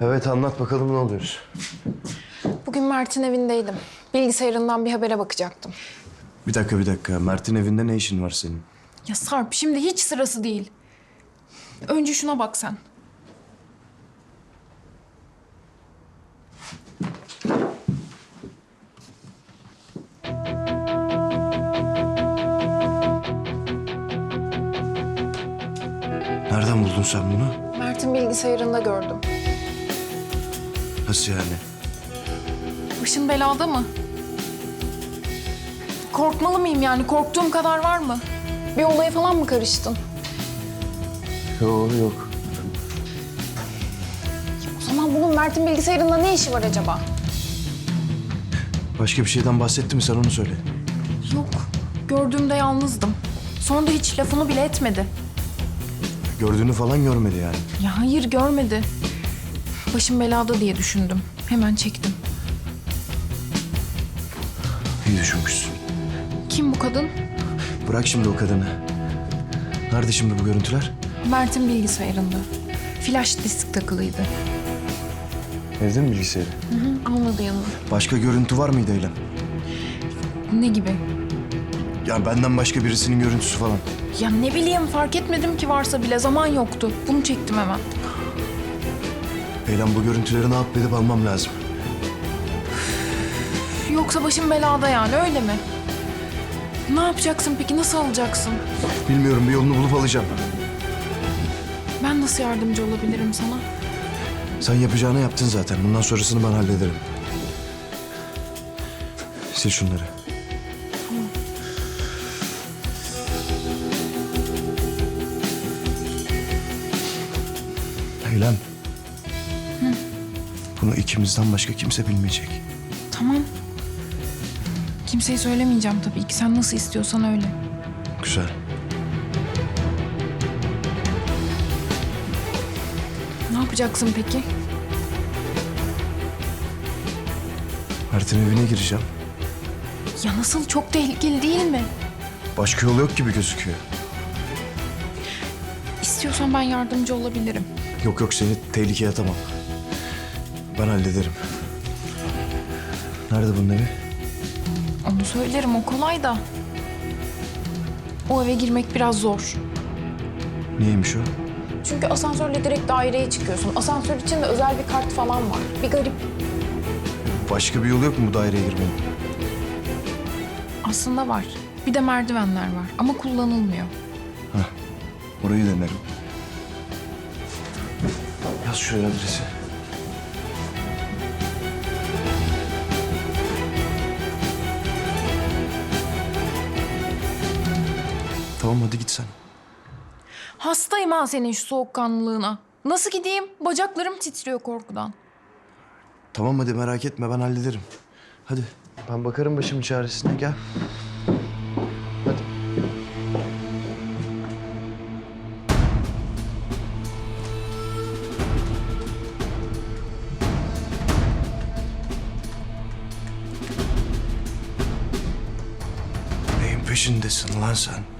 Evet anlat bakalım ne oluyor? Bugün Mert'in evindeydim. Bilgisayarından bir habere bakacaktım. Bir dakika bir dakika. Mert'in evinde ne işin var senin? Ya Sarp şimdi hiç sırası değil. Önce şuna bak sen. Nereden buldun sen bunu? Mert'in bilgisayarında gördüm. Nasıl yani? Başın belada mı? Korkmalı mıyım yani? Korktuğum kadar var mı? Bir olaya falan mı karıştın? Yok yok. O zaman bunun Mert'in bilgisayarında ne işi var acaba? Başka bir şeyden bahsetti mi sen onu söyle. Yok. Gördüğümde yalnızdım. Sonra da hiç lafını bile etmedi. Gördüğünü falan görmedi yani. Ya hayır görmedi. Başım belada diye düşündüm. Hemen çektim. İyi düşünmüşsün. Kim bu kadın? Bırak şimdi o kadını. Nerede şimdi bu görüntüler? Mert'in bilgisayarında. Flash disk takılıydı. Evde mi bilgisayarı? Almadı yanına. Başka görüntü var mıydı Eylem? Ne gibi? Ya benden başka birisinin görüntüsü falan. Ya ne bileyim fark etmedim ki varsa bile zaman yoktu. Bunu çektim hemen. Eylem bu görüntüleri ne yapıp edip almam lazım. Yoksa başım belada yani öyle mi? Ne yapacaksın peki? Nasıl alacaksın? Bilmiyorum bir yolunu bulup alacağım. Ben nasıl yardımcı olabilirim sana? Sen yapacağını yaptın zaten. Bundan sonrasını ben hallederim. Sil şunları. Eylem. Bunu ikimizden başka kimse bilmeyecek. Tamam. Kimseye söylemeyeceğim tabii ki. Sen nasıl istiyorsan öyle. Güzel. Ne yapacaksın peki? Mert'in evine gireceğim. Ya nasıl? Çok tehlikeli değil mi? Başka yol yok gibi gözüküyor. İstiyorsan ben yardımcı olabilirim. Yok yok seni tehlikeye atamam. Ben hallederim. Nerede bunun evi? Onu söylerim. O kolay da. O eve girmek biraz zor. Niyeymiş o? Çünkü asansörle direkt daireye çıkıyorsun. Asansör için de özel bir kart falan var. Bir garip. Başka bir yol yok mu bu daireye girmenin? Aslında var. Bir de merdivenler var ama kullanılmıyor. Orayı denerim. Yaz şuraya adresi. Tamam hadi git sen. Hastayım ha senin şu soğukkanlılığına. Nasıl gideyim? Bacaklarım titriyor korkudan. Tamam hadi merak etme ben hallederim. Hadi. Ben bakarım başımın çaresine gel. Hadi. Neyin peşindesin lan sen?